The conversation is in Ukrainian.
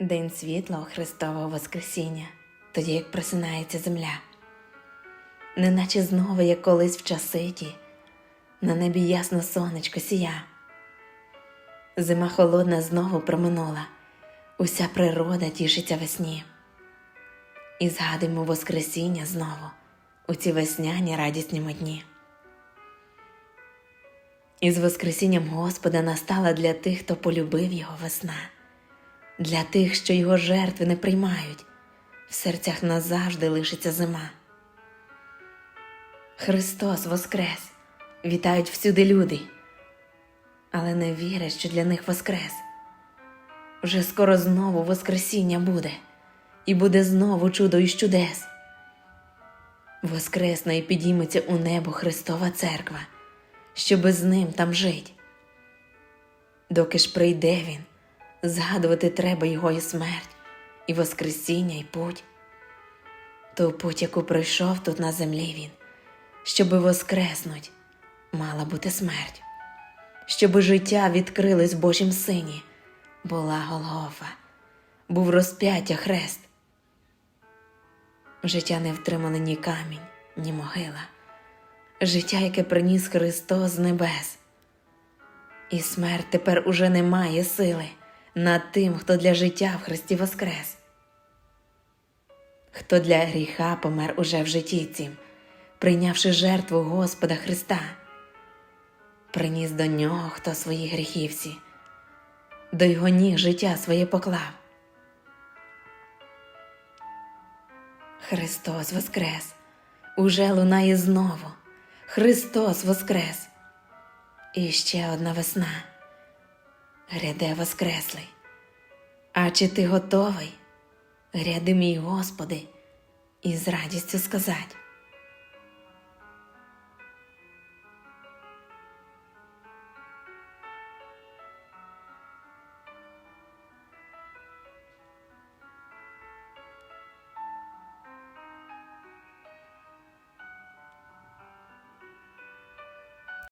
День світлого Христового Воскресіння, тоді як просинається земля, неначе знову, як колись в часи ті, на небі ясно сонечко сія. Зима холодна знову проминула, уся природа тішиться весні. І згадуємо Воскресіння знову у ці весняні радісні дні. І з Воскресінням Господа настала для тих, хто полюбив його весна, для тих, що його жертви не приймають, в серцях назавжди лишиться зима. Христос Воскрес! Вітають всюди люди, але не вірять, що для них Воскрес. Вже скоро знову Воскресіння буде, і буде знову чудо із чудес. Воскресне і підійметься у небо Христова Церква, щоби з ним там жить. Доки ж прийде він, згадувати треба його і смерть, і Воскресіння, і путь. Ту путь, яку пройшов тут на землі він, щоби воскреснуть, мала бути смерть, щоби життя відкрилось в Божім сині, була Голгофа, був розп'яття хрест. Життя не втримали ні камінь, ні могила, життя, яке приніс Христос з небес. І смерть тепер уже не має сили над тим, хто для життя в Христі воскрес. Хто для гріха помер уже в житті цім, прийнявши жертву Господа Христа, приніс до нього, хто свої гріхи всі, до його ніг життя своє поклав. Христос Воскрес! Уже лунає знову. Христос Воскрес! І ще одна весна. Гряде Воскреслий. А чи ти готовий? Гряди мій Господи, і з радістю сказать.